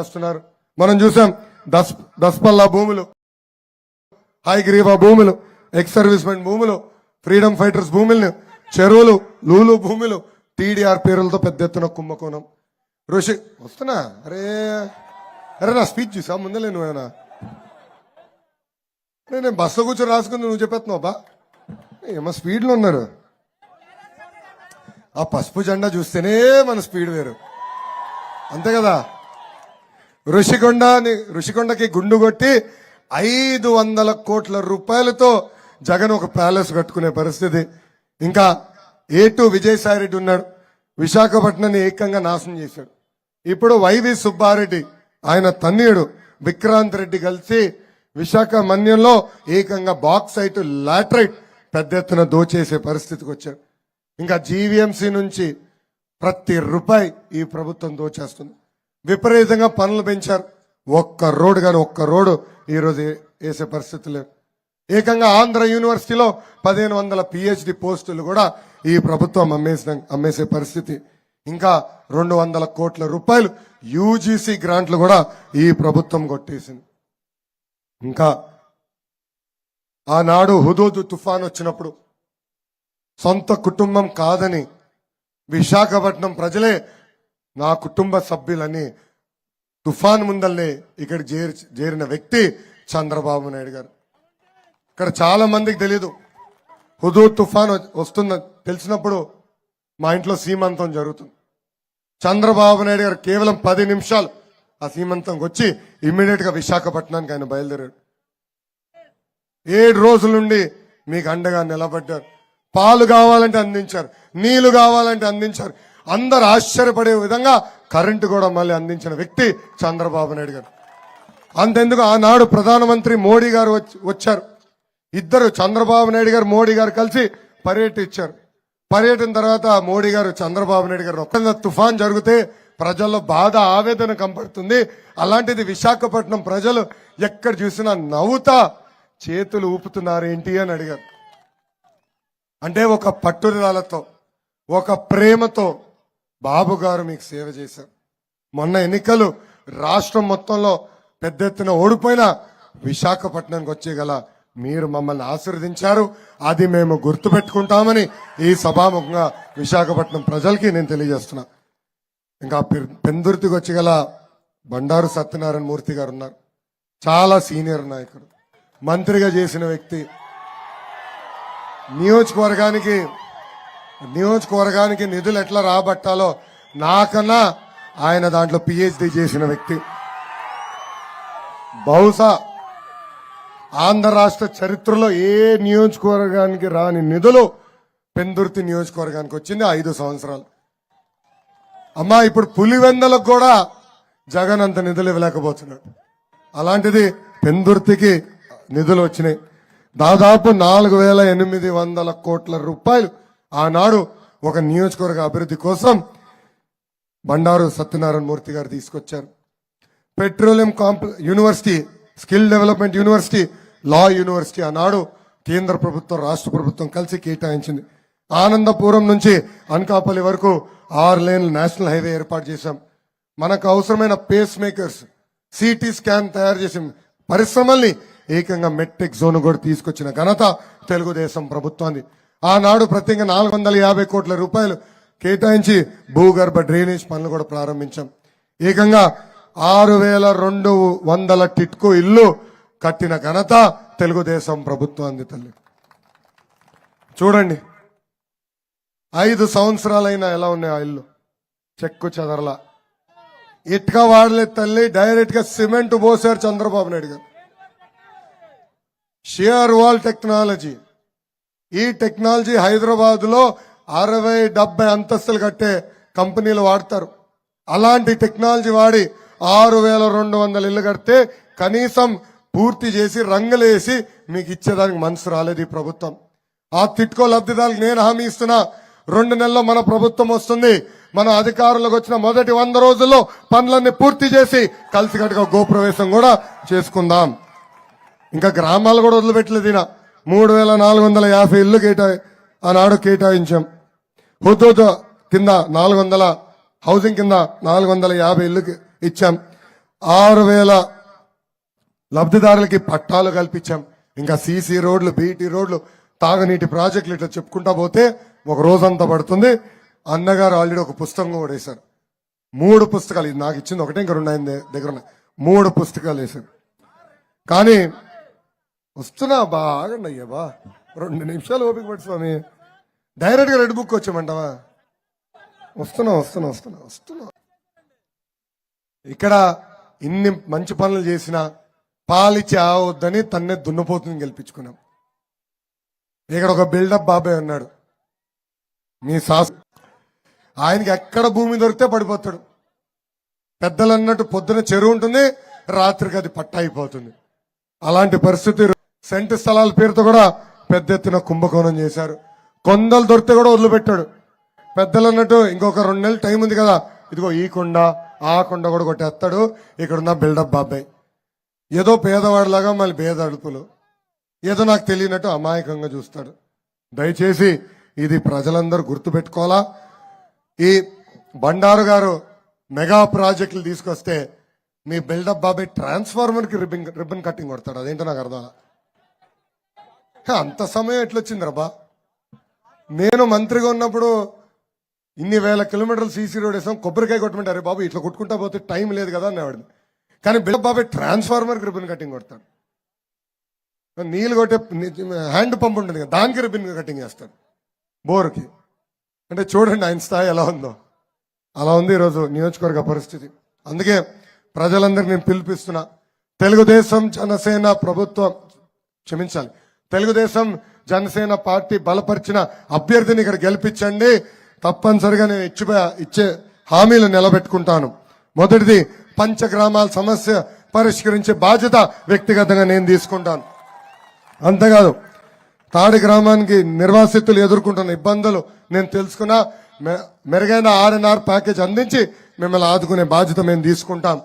చేస్తున్నారు. మనం చూసాం దస్ దస్పల్లా భూములు హైగ్రీవా భూములు ఎక్స్ సర్వీస్మెన్ భూములు ఫ్రీడమ్ ఫైటర్స్ భూములను చెరువులు లూలు భూములు టీడీఆర్ పేరులతో పెద్ద ఎత్తున కుంభకోణం. ఋషి వస్తున్నా? అరే అరే నా స్పీచ్ చూసా ముందలే నువ్వేనా నేను బస్సులో కూర్చొని రాసుకుని నువ్వు చెప్పేస్తున్నావు బా. ఏమో స్పీడ్లో ఉన్నారు. ఆ పసుపు జెండా చూస్తేనే మన స్పీడ్ వేరు. అంతే కదా? ఋషికొండ ఋషికొండకి గుండు కొట్టి ఐదు వందల కోట్ల రూపాయలతో జగన్ ఒక ప్యాలెస్ కట్టుకునే పరిస్థితి. ఇంకా ఏ టూ విజయసాయి రెడ్డి ఉన్నాడు. విశాఖపట్నాన్ని ఏకంగా నాశనం చేశాడు. ఇప్పుడు వైవి సుబ్బారెడ్డి ఆయన తన్నీయుడు విక్రాంత్ రెడ్డి కలిసి విశాఖ మన్యంలో ఏకంగా బాక్సైట్ లాటరైట్ పెద్ద ఎత్తున దోచేసే పరిస్థితికి వచ్చాడు. ఇంకా జీవీఎంసీ నుంచి ప్రతి రూపాయి ఈ ప్రభుత్వం దోచేస్తుంది. విపరీతంగా పనులు పెంచారు. ఒక్క రోడ్డు కానీ ఒక్క రోడ్డు ఈరోజు వేసే పరిస్థితి లేదు. ఏకంగా ఆంధ్ర యూనివర్సిటీలో పదిహేను వందల పిహెచ్డి పోస్టులు కూడా ఈ ప్రభుత్వం అమ్మేసిన అమ్మేసే పరిస్థితి. ఇంకా రెండు వందల కోట్ల రూపాయలు యూజీసీ గ్రాంట్లు కూడా ఈ ప్రభుత్వం కొట్టేసింది. ఇంకా ఆనాడు హుదూదు తుఫాన్ వచ్చినప్పుడు సొంత కుటుంబం కాదని విశాఖపట్నం ప్రజలే నా కుటుంబ సభ్యులని తుఫాన్ ముందల్నే ఇక్కడ చేరి చేరిన వ్యక్తి చంద్రబాబు నాయుడు గారు. ఇక్కడ చాలా మందికి తెలియదు హుదూర్ తుఫాన్ వస్తుందని తెలిసినప్పుడు మా ఇంట్లో సీమంతం జరుగుతుంది. చంద్రబాబు నాయుడు గారు కేవలం పది నిమిషాలు ఆ సీమంతంకి వచ్చి ఇమ్మీడియట్గా విశాఖపట్నానికి ఆయన బయలుదేరాడు. ఏడు రోజుల నుండి మీకు అండగా నిలబడ్డారు. పాలు కావాలంటే అందించారు. నీళ్ళు కావాలంటే అందించారు. అందరు ఆశ్చర్యపడే విధంగా కరెంటు కూడా మళ్ళీ అందించిన వ్యక్తి చంద్రబాబు నాయుడు గారు. అంతెందుకు ఆనాడు ప్రధానమంత్రి మోడీ గారు వచ్చి- వచ్చారు. ఇద్దరు చంద్రబాబు నాయుడు గారు మోడీ గారు కలిసి పర్యటించారు పర్యటన తర్వాత మోడీ గారు చంద్రబాబు నాయుడు గారు ఒక్క తుఫాన్ జరిగితే ప్రజల్లో బాధ ఆవేదన కంపడుతుంది అలాంటిది విశాఖపట్నం ప్రజలు ఎక్కడ చూసినా నవ్వుతా చేతులు ఊపుతున్నారు ఏంటి అని అడిగారు. అంటే ఒక పట్టుదలతో ఒక ప్రేమతో బాబు గారు మీకు సేవ చేశారు. మొన్న ఎన్నికలు రాష్ట్రం మొత్తంలో పెద్ద ఎత్తున ఓడిపోయిన విశాఖపట్నానికి వచ్చేగల మీరు మమ్మల్ని ఆశీర్వదించారు. అది మేము గుర్తుపెట్టుకుంటామని ఈ సభాముఖంగా విశాఖపట్నం ప్రజలకి నేను తెలియజేస్తున్నా. ఇంకా పె- పెందుర్తికి వచ్చేగల బండారు సత్యనారాయణ మూర్తి గారు ఉన్నారు. చాలా సీనియర్ నాయకుడు. మంత్రిగా చేసిన వ్యక్తి. నియోజకవర్గానికి నియోజకవర్గానికి నిధులు ఎట్లా రాబట్టాలో నాకన్నా ఆయన దాంట్లో పిహెచ్డి చేసిన వ్యక్తి. బహుశా ఆంధ్ర రాష్ట్ర చరిత్రలో ఏ నియోజకవర్గానికి రాని నిధులు పెందుర్తి నియోజకవర్గానికి వచ్చింది ఐదు సంవత్సరాలు. అమ్మా ఇప్పుడు పులివెందలకు కూడా జగన్ అంత నిధులు ఇవ్వలేకపోతున్నాడు. అలాంటిది పెందుర్తికి నిధులు వచ్చినాయి. దాదాపు నాలుగు వేల ఎనిమిది వందల కోట్ల రూపాయలు ఆనాడు ఒక నియోజకవర్గ అభివృద్ధి కోసం బండారు సత్యనారాయణ మూర్తి గారు తీసుకొచ్చారు. Petroleum కాంప్ university skill development university law university ఆనాడు కేంద్ర ప్రభుత్వం రాష్ట్ర ప్రభుత్వం కలిసి కేటాయించింది. ఆనందపురం నుంచి అనకాపల్లి వరకు ఆరు లేన్ల నేషనల్ హైవే ఏర్పాటు చేశాం. మనకు అవసరమైన పేస్ మేకర్స్ సిటీ స్కాన్ తయారు చేసిన పరిశ్రమల్ని ఏకంగా మెట్రిక్ జోన్ కూడా తీసుకొచ్చిన ఘనత తెలుగుదేశం ప్రభుత్వాన్ని ఆనాడు ప్రత్యేకంగా నాలుగు వందల యాభై కోట్ల రూపాయలు కేటాయించి భూగర్భ డ్రైనేజ్ పనులు కూడా ప్రారంభించాం. ఏకంగా ఆరు వేల రెండు వందల టిట్కో ఇల్లు కట్టిన ఘనత తెలుగుదేశం ప్రభుత్వాన్ని తల్లి. చూడండి. ఐదు సంవత్సరాలైనా ఎలా ఉన్నాయి ఆ ఇల్లు? చెక్కు చెదరలా. ఇటుక వాడలేదు తల్లి డైరెక్ట్గా సిమెంట్ పోసారు చంద్రబాబు నాయుడు గారు. Shear wall technology. ఈ టెక్నాలజీ హైదరాబాద్లో అరవై డెబ్బై అంతస్తులు కట్టే కంపెనీలు వాడతారు. అలాంటి టెక్నాలజీ వాడి ఆరు వేల రెండు వందల ఇల్లు కడితే కనీసం పూర్తి చేసి రంగులేసి మీకు ఇచ్చేదానికి మనసు రాలేదు ఈ ప్రభుత్వం. ఆ తిట్టుకో లబ్ధిదారులకు నేను హామీ ఇస్తున్నా. రెండు నెలల్లో మన ప్రభుత్వం వస్తుంది. మన అధికారులకు వచ్చిన మొదటి వంద రోజుల్లో పనులన్నీ పూర్తి చేసి కలిసికట్టుగా గోప్రవేశం కూడా చేసుకుందాం. ఇంకా గ్రామాలు కూడా వదిలిపెట్టలేదు ఈయన. మూడు వేల నాలుగు వందల యాభై ఇల్లు కేటా ఆనాడు కేటాయించాం. హుదూద్ కింద నాలుగు వందల హౌసింగ్ కింద నాలుగు వందల యాభై ఇల్లు ఇచ్చాం. ఆరు వేల లబ్ధిదారులకి పట్టాలు కల్పించాం. ఇంకా సీసీ రోడ్లు బీటీ రోడ్లు తాగునీటి ప్రాజెక్టులు ఇట్లా చెప్పుకుంటా పోతే ఒక రోజంతా పడుతుంది. అన్నగారు ఆల్రెడీ ఒక పుస్తకం కూడా వేశారు. మూడు పుస్తకాలు ఇది నాకు ఇచ్చింది ఒకటే ఇంకా రెండు ఆయన దగ్గర ఉన్నాయి. మూడు పుస్తకాలు వేశారు. కానీ వస్తున్నా బాగండి అయ్యా బా రెండు నిమిషాలు ఓపిక పట్టు స్వామి. డైరెక్ట్గా రెడ్ బుక్ వచ్చామంటావా వస్తున్నా వస్తున్నా వస్తున్నా వస్తున్నా. ఇక్కడ ఇన్ని మంచి పనులు చేసినా పాలిచ్చి ఆవద్దని తన్నే దున్నపోతుంది గెలిపించుకున్నాం. ఇక్కడ ఒక బిల్డప్ బాబాయ్ ఉన్నాడు. మీ సాస్ ఆయనకి ఎక్కడ భూమి దొరికితే పడిపోతాడు. పెద్దలు అన్నట్టు పొద్దున చెరువు ఉంటుంది రాత్రికి అది పట్ట అయిపోతుంది అలాంటి పరిస్థితి సెంటు స్థలాల పేరుతో కూడా పెద్ద ఎత్తున కుంభకోణం చేశారు. కొందలు దొరికితే కూడా వదిలిపెట్టాడు. పెద్దలు అన్నట్టు ఇంకొక రెండు నెలలు టైం ఉంది కదా ఇదిగో ఈ కొండ ఆ కొండ కూడా కొట్టేస్తాడు. ఇక్కడున్న బిల్డప్ బాబాయ్. ఏదో పేదవాడిలాగా మళ్ళీ పేద అడుపులు. ఏదో నాకు తెలియనట్టు అమాయకంగా చూస్తాడు. దయచేసి ఇది ప్రజలందరూ గుర్తుపెట్టుకోవాలా? ఈ బండారు గారు మెగా ప్రాజెక్టులు తీసుకొస్తే మీ బిల్డప్ బాబాయ్ ట్రాన్స్ఫార్మర్కి రిబ్బన్ రిబ్బన్ కట్టింగ్ కొడతాడు. అదేంటో నాకు అర్థం అంత సమయం ఎట్లొచ్చింది రబ్బా? నేను మంత్రిగా ఉన్నప్పుడు ఇన్ని వేల కిలోమీటర్లు సీసీ రోడ్ వేసాం కొబ్బరికాయ కొట్టమంటారు బాబు ఇట్లా కొట్టుకుంటా పోతే టైం లేదు కదా అనేవాడిని. కానీ బిల్డప్ బాబాయ్ ట్రాన్స్ఫార్మర్ రిబ్బన్ కటింగ్ కొడతాడు. నీళ్ళు కొట్టే హ్యాండ్ పంప్ ఉంటుంది కదా దానికి రిబ్బన్ కటింగ్ చేస్తాడు. బోర్కి. అంటే చూడండి ఆయన స్థాయి ఎలా ఉందో. అలా ఉంది ఈరోజు నియోజకవర్గ పరిస్థితి. అందుకే ప్రజలందరికీ నేను పిలిపిస్తున్నా. తెలుగుదేశం జనసేన ప్రభుత్వం క్షమించాలి. తెలుగుదేశం జనసేన పార్టీ బలపరిచిన అభ్యర్థిని ఇక్కడ గెలిపించండి. తప్పనిసరిగా నేను ఇచ్చి ఇచ్చే హామీలు నిలబెట్టుకుంటాను. మొదటిది పంచగ్రామాల సమస్య పరిష్కరించే బాధ్యత వ్యక్తిగతంగా నేను తీసుకుంటాను. అంతేకాదు తాడి గ్రామానికి నిర్వాసితులు ఎదుర్కొంటున్న ఇబ్బందులు నేను తెలుసుకున్నా. మె- మెరుగైన ఆర్ఎన్ఆర్ ప్యాకేజ్ అందించి మిమ్మల్ని ఆదుకునే బాధ్యత మేము తీసుకుంటాం.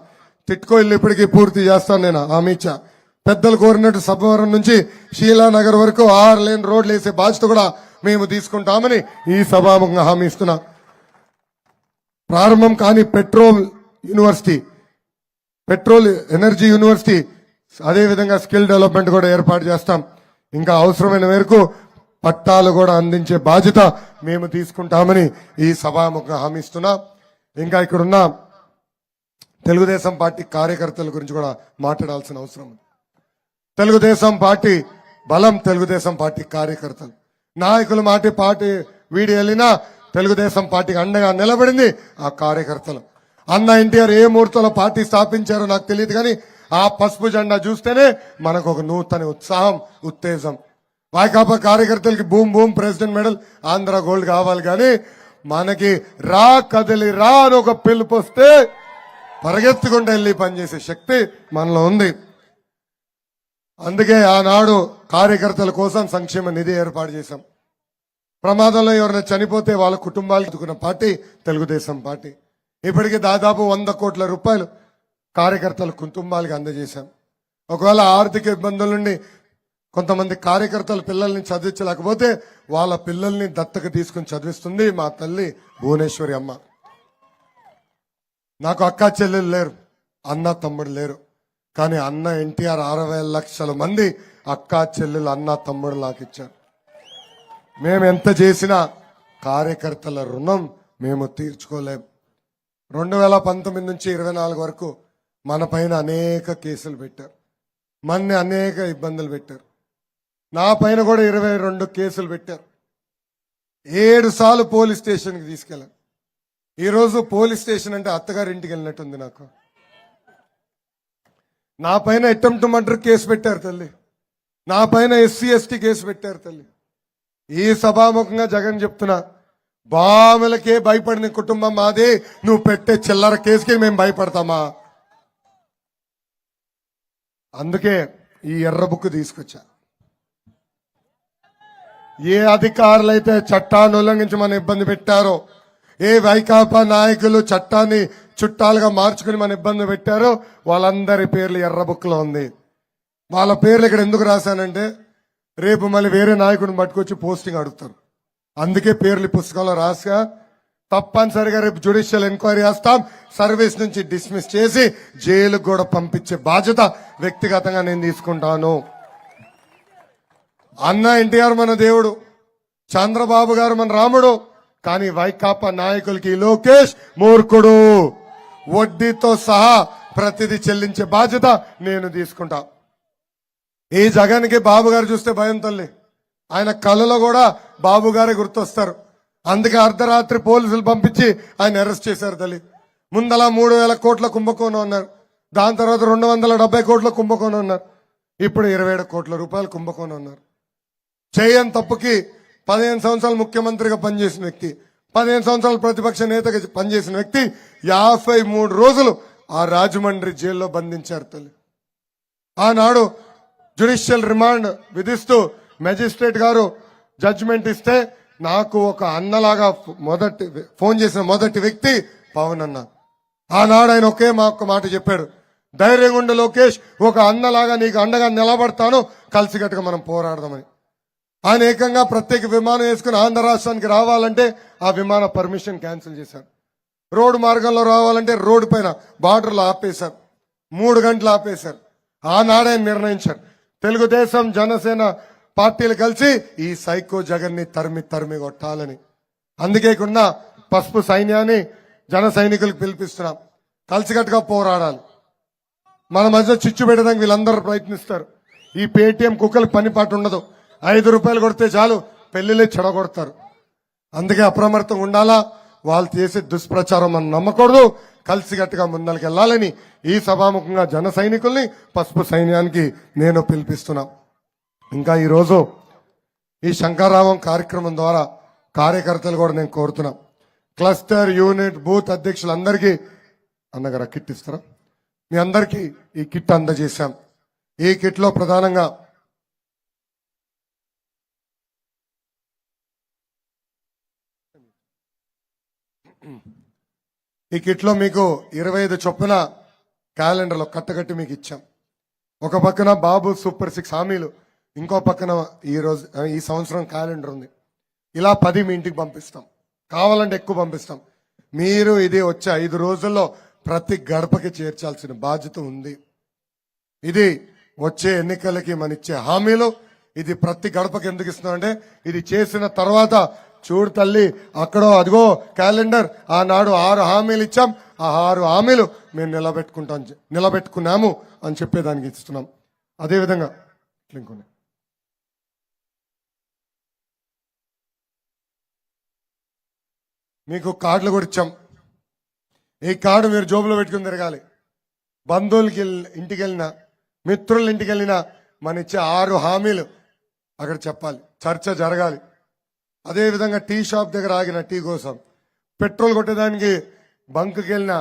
తిట్టుకో ఇల్లు ఇప్పటికీ పూర్తి చేస్తాను నేను హామీ ఇచ్చా. పెద్దలు కోరినట్టు సభవరం నుంచి శీలానగర్ వరకు ఆరు లేని రోడ్లు వేసే బాధ్యత కూడా మేము తీసుకుంటామని ఈ సభాముఖంగా హామీ ఇస్తున్నా. ప్రారంభం కాని petrol university petrol energy university అదే విధంగా స్కిల్ డెవలప్మెంట్ కూడా ఏర్పాటు చేస్తాం. ఇంకా అవసరమైన మేరకు పట్టాలు కూడా అందించే బాధ్యత మేము తీసుకుంటామని ఈ సభాముఖంగా హామీ ఇస్తున్నా. ఇంకా ఇక్కడున్న తెలుగుదేశం పార్టీ కార్యకర్తల గురించి కూడా మాట్లాడాల్సిన అవసరం ఉంది. తెలుగుదేశం పార్టీ బలం తెలుగుదేశం పార్టీ కార్యకర్తలు. నాయకులు మాటి పార్టీ వీడి వెళ్ళినా తెలుగుదేశం పార్టీకి అండగా నిలబడింది ఆ కార్యకర్తలు. అన్న ఎన్టీఆర్ ఏ ముహూర్తంలో పార్టీ స్థాపించారో నాకు తెలియదు కానీ ఆ పసుపు జెండా చూస్తేనే మనకు ఒక నూతన ఉత్సాహం ఉత్తేజం. వైకాపా కార్యకర్తలకి భూమి భూమి ప్రెసిడెంట్ మెడల్ ఆంధ్ర గోల్డ్ కావాలి కానీ మనకి రా కదిలి రా అని ఒక పిలుపు వస్తే పరిగెత్తుకుంటూ వెళ్ళి పనిచేసే శక్తి మనలో ఉంది. అందుకే ఆనాడు కార్యకర్తల కోసం సంక్షేమ నిధి ఏర్పాటు చేశాం. ప్రమాదంలో ఎవరైనా చనిపోతే వాళ్ళ కుటుంబాలు ఎదుకున్న పార్టీ తెలుగుదేశం పార్టీ. ఇప్పటికి దాదాపు వంద కోట్ల రూపాయలు కార్యకర్తల కుటుంబాలకు అందజేశాం. ఒకవేళ ఆర్థిక ఇబ్బందుల నుండి కొంతమంది కార్యకర్తల పిల్లల్ని చదివించలేకపోతే వాళ్ళ పిల్లల్ని దత్తక తీసుకుని చదివిస్తుంది మా తల్లి భువనేశ్వరి అమ్మ. నాకు అక్క చెల్లెలు లేరు అన్న తమ్ముడు లేరు. కానీ అన్న ఎన్టీఆర్ అరవై లక్షల మంది అక్క చెల్లెలు అన్న తమ్ముడు నాకు ఇచ్చారు. మేము ఎంత చేసినా కార్యకర్తల రుణం మేము తీర్చుకోలేం. రెండు వేల పంతొమ్మిది నుంచి ఇరవై నాలుగు వరకు మన పైన అనేక కేసులు పెట్టారు. మన్ని అనేక ఇబ్బందులు పెట్టారు. నా పైన కూడా ఇరవై రెండు కేసులు పెట్టారు. ఏడు సార్లు పోలీస్ స్టేషన్కి తీసుకెళ్ళాను. ఈరోజు పోలీస్ స్టేషన్ అంటే అత్తగారి ఇంటికి వెళ్ళినట్టుంది నాకు. నా పైన అటెంప్ట్ మర్డర్ కేసు పెట్టారు తల్లి. నా పైన ఎస్సీ ఎస్టీ కేసు పెట్టారు తల్లి. ఈ సభాముఖంగా జగన్ చెప్తున్నా బాములకే భయపడిన కుటుంబం మాది నువ్వు పెట్టే చిల్లర కేసుకి మేము భయపడతామా? అందుకే ఈ ఎర్ర బుక్ తీసుకొచ్చా. ఏ అధికారులైతే చట్టాన్ని ఉల్లంఘించి మన ఇబ్బంది పెట్టారో ఏ వైకాపా నాయకులు చట్టాన్ని చుట్టాలుగా మార్చుకుని మన ఇబ్బంది పెట్టారో వాళ్ళందరి పేర్లు ఎర్ర బుక్లో ఉంది. వాళ్ళ పేర్లు ఇక్కడ ఎందుకు రాశానంటే రేపు మళ్ళీ వేరే నాయకుడిని పట్టుకొచ్చి పోస్టింగ్ అడుగుతారు. అందుకే పేర్లు పుస్తకంలో రాసా తప్పనిసరిగా రేపు జ్యుడిషియల్ ఎంక్వైరీ చేస్తాం. సర్వీస్ నుంచి డిస్మిస్ చేసి జైలుకు కూడా పంపించే బాధ్యత వ్యక్తిగతంగా నేను తీసుకుంటాను. అన్న ఎన్టీఆర్ మన దేవుడు చంద్రబాబు గారు మన రాముడు. కానీ వైకాపా నాయకులకి లోకేష్ మూర్ఖుడు. వడ్డీతో సహా ప్రతిదీ చెల్లించే బాధ్యత నేను తీసుకుంటా. ఈ జగన్కి బాబు గారు చూస్తే భయం తల్లి. ఆయన కళ్ళలో కూడా బాబు గారే గుర్తొస్తారు. అందుకే అర్ధరాత్రి పోలీసులు పంపించి ఆయన అరెస్ట్ చేశారు తల్లి. ముందలా మూడు వేల కోట్ల కుంభకోణం అన్నారు. దాని తర్వాత రెండు వందల డెబ్బై కోట్ల కుంభకోణం అన్నారు. ఇప్పుడు ఇరవై ఏడు కోట్ల రూపాయల కుంభకోణం అన్నారు. చేయని తప్పుకి పదిహేను సంవత్సరాలు ముఖ్యమంత్రిగా పనిచేసిన వ్యక్తి పదిహేను సంవత్సరాలు ప్రతిపక్ష నేతగా పనిచేసిన వ్యక్తి యాభై మూడు రోజులు ఆ రాజమండ్రి జైల్లో బంధించారు తల్లి. ఆనాడు జ్యుడిషియల్ రిమాండ్ విధిస్తూ మెజిస్ట్రేట్ గారు జడ్జిమెంట్ ఇస్తే నాకు ఒక అన్నలాగా మొదటి ఫోన్ చేసిన మొదటి వ్యక్తి పవన్ అన్న. ఆనాడు ఆయన ఒకే మా ఒక్క మాట చెప్పాడు. ధైర్యంగా లోకేష్ ఒక అన్నలాగా నీకు అండగా నిలబడతాను కలిసికట్టుగా మనం పోరాడదామని. ఆయన ఏకంగా ప్రత్యేక విమానం వేసుకుని ఆంధ్ర రాష్ట్రానికి రావాలంటే ఆ విమాన పర్మిషన్ క్యాన్సిల్ చేశారు. రోడ్డు మార్గంలో రావాలంటే రోడ్డు పైన బార్డర్లు ఆపేశారు. మూడు గంటలు ఆపేశారు. ఆనాడే నిర్ణయించారు. తెలుగుదేశం జనసేన పార్టీలు కలిసి ఈ సైకో జగన్ని తరిమి తరిమి కొట్టాలని. అందుకేకుండా పసుపు సైన్యాన్ని జన సైనికులకు పిలిపిస్తున్నాం. కలిసికట్టుగా పోరాడాలి. మన మధ్య చిచ్చు పెట్టడానికి వీళ్ళందరూ ప్రయత్నిస్తారు. ఈ పేటీఎం కుక్కలకు పని పాటు ఉండదు. ఐదు రూపాయలు కొడితే చాలు పెళ్ళిలే చెడగొడతారు. అందుకే అప్రమత్తంగా ఉండాలా? వాళ్ళు చేసే దుష్ప్రచారం మనం నమ్మకూడదు. కలిసికట్టుగా ముందరికి వెళ్ళాలని ఈ సభాముఖంగా జన సైనికుల్ని పసుపు సైన్యానికి నేను పిలిపిస్తున్నా. ఇంకా ఈరోజు ఈ శంకరరావం కార్యక్రమం ద్వారా కార్యకర్తలు కూడా నేను కోరుతున్నా. క్లస్టర్ యూనిట్ బూత్ అధ్యక్షులందరికీ అన్నగారు కిట్ ఇస్తారా? మీ అందరికీ ఈ కిట్ అందజేశాం. ఈ కిట్లో ప్రధానంగా ఈ కిట్లో మీకు ఇరవై ఐదు చొప్పున క్యాలెండర్లో కట్టకట్టి మీకు ఇచ్చాం. ఒక పక్కన బాబు సూపర్ సిక్స్ హామీలు ఇంకో పక్కన ఈ రోజు ఈ సంవత్సరం క్యాలెండర్ ఉంది. ఇలా పది మీ ఇంటికి పంపిస్తాం. కావాలంటే ఎక్కువ పంపిస్తాం. మీరు ఇది వచ్చే ఐదు రోజుల్లో ప్రతి గడపకి చేర్చాల్సిన బాధ్యత ఉంది. ఇది వచ్చే ఎన్నికలకి మన ఇచ్చే హామీలు ఇది ప్రతి గడపకి ఎందుకు ఇస్తున్నాం అంటే ఇది చేసిన తర్వాత చూడు తల్లి అక్కడో అదిగో క్యాలెండర్ ఆనాడు ఆరు హామీలు ఇచ్చాం. ఆ ఆరు హామీలు మేము నిలబెట్టుకుంటాం నిలబెట్టుకున్నాము అని చెప్పేదానికి ఇస్తున్నాం. అదేవిధంగా ఇంకొన్ని. మీకు కార్డులు కూడా ఇచ్చాం. ఈ కార్డు మీరు జోబులో పెట్టుకుని తిరగాలి. బంధువులకి వెళ్ళి- ఇంటికి వెళ్ళినా మిత్రుల ఇంటికి వెళ్ళినా మన ఇచ్చే ఆరు హామీలు అక్కడ చెప్పాలి. చర్చ జరగాలి. అదేవిధంగా టీ షాప్ దగ్గర ఆగిన టీ కోసం పెట్రోల్ కొట్టేదానికి బంక్కి వెళ్ళిన